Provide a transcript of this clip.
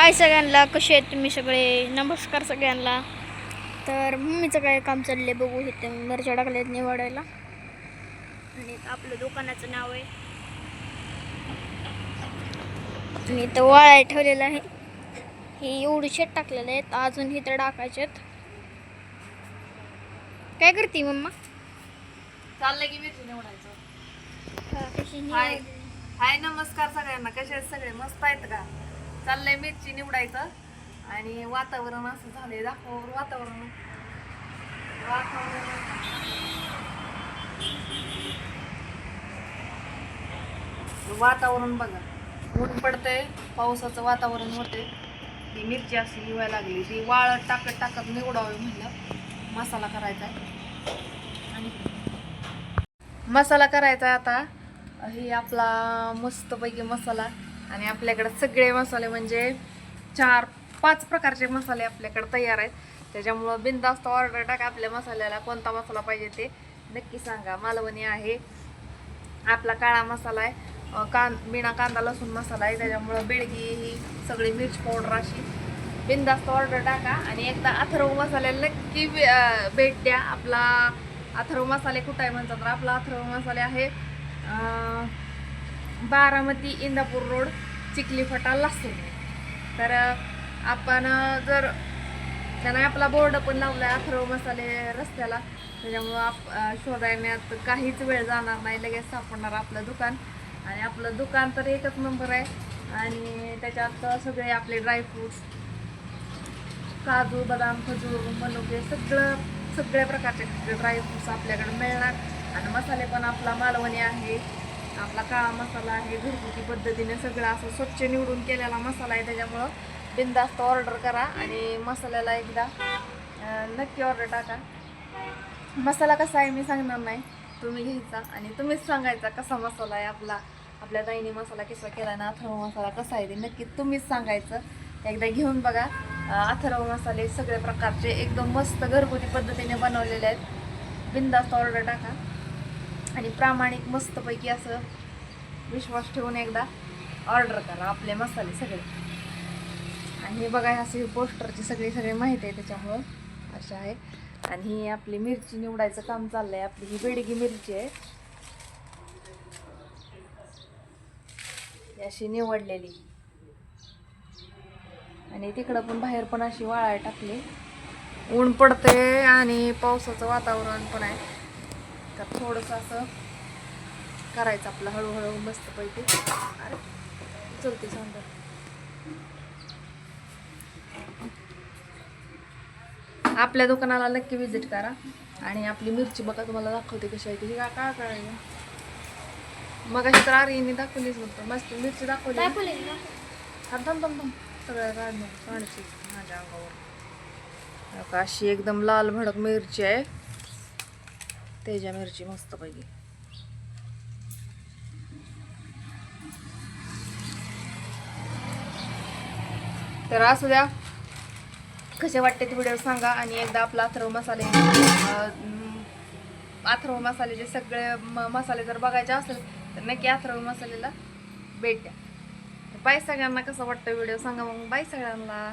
हाय सगळ्यांना कसे आहेत तुम्ही सगळे? नमस्कार सगळ्यांना. तर मम्मीचं काय काम चाललंय बघू इथे. मिरच्या टाकल्यात निवडायला. आणि आपलं दुकानाचं नाव आहे. आणि इथं वाळाय ठेवलेलं आहे हे एवढी शेत टाकलेले आहेत. अजून इथं टाकायचे काय करते मम्मा? चाललंय की मेथी निवडायचं. हाय नमस्कार सगळ्यांना. कसे आहेत सगळे? मस्त आहेत का? चाललंय मिरची निवडायचं. आणि वातावरण असं झालंय. दाखव वातावरण. वातावरण. वातावरण बघा. ऊन पडतंय. पावसाचं वातावरण होते ती मिरची अशी निवायला लागली. ती वाळत टाकत टाकत निवडावी म्हणलं. मसाला करायचा आणि मसाला करायचा आहे आता. हे आपला मस्तपैकी मसाला. आणि आपल्याकडं सगळे मसाले म्हणजे चार पाच प्रकारचे मसाले आपल्याकडे तयार आहेत. त्याच्यामुळं बिनधास्त ऑर्डर टाका आपल्या मसाल्याला. कोणता मसाला पाहिजे ते नक्की सांगा. मालवणी आहे. आपला काळा मसाला आहे. कां बिना कांदा लसूण मसाला आहे. त्याच्यामुळं बेळगी ही सगळी मिर्च पावडर अशी बिनधास्त ऑर्डर टाका. आणि एकदा अथर्व मसाल्याला नक्की भे- भेट द्या. आपला अथर्व मसाले कुठं आहे म्हणतात तर आपला अथर्व मसाले आहे बारामती इंदापूर रोड चिखली फटा लासूर. तर आपण जर त्यांना आपला बोर्ड पण लावला आहे अथर्व मसाले रस्त्याला त्याच्यामुळं आप शोधायण्यात काहीच वेळ जाणार नाही. लगेच सापडणार आपलं दुकान. आणि आपलं दुकान तर एकच नंबर आहे. आणि त्याच्यात सगळे आपले ड्रायफ्रूट्स काजू बदाम खजूर मनुके सगळं सगळ्या प्रकारचे ड्रायफ्रूट्स आपल्याकडे मिळणार. आणि मसाले पण आपला मालवणी आहे. आपला काळा मसाला आहे घरगुती पद्धतीने सगळं असं स्वच्छ निवडून केलेला मसाला आहे त्याच्यामुळं बिनधास्त ऑर्डर करा आणि मसाल्याला एकदा नक्की ऑर्डर टाका. मसाला कसा आहे मी सांगणार नाही. तुम्ही घ्यायचा आणि तुम्हीच सांगायचा कसा मसाला आहे आपला. आपल्या ताईने मसाला कसा केला ना अथर्व मसाला कसा आहे ते नक्की तुम्हीच सांगायचं. एकदा घेऊन बघा. अथर्व मसाले सगळे प्रकारचे एकदम मस्त घरगुती पद्धतीने बनवलेले आहेत. बिंदास्त ऑर्डर टाका. आणि प्रामाणिक मस्तपैकी असं विश्वास ठेवून एकदा ऑर्डर करा आपले मसाले सगळे. आणि हे बघा असे पोस्टरची सगळी सगळी माहिती आहे त्याच्यामुळं अशा आहे. आणि ही आपली मिरची निवडायचं काम चाललं आहे आपली ही बेडगी मिरची आहे. अशी निवडलेली. आणि तिकडं पण बाहेर पण अशी वाळाय टाकली. ऊन पडते आणि पावसाचं वातावरण पण आहे. तर थोडंसं असं करायचं आपलं हळूहळू मस्तपैकी. अरे चलते सांगा आपल्या दुकानाला नक्की विजिट करा. आणि आपली मिरची बघा तुम्हाला दाखवते कशी आहे ती. ही काय काय करायचं मग अशी तर आर्यनी दाखवलीच नव्हतं. मस्त मिरची दाखवली ना? थांब थांब थांब सगळ्या काढची माझ्या अंगावर. हो का, अशी एकदम लाल भडक मिरची आहे. तेजा मिरची मस्तपैकी तर असू द्या. कसे वाटते ते व्हिडिओ सांगा आणि एकदा आपला अथर्व मसाले अथर्व मसाल्याचे सगळे म मसाले जर बघायचे असेल तर नक्की अथर्व मसाल्याला भेट द्या. बाय सगळ्यांना कसं वाटतं व्हिडिओ सांगा मग. बाय सगळ्यांना.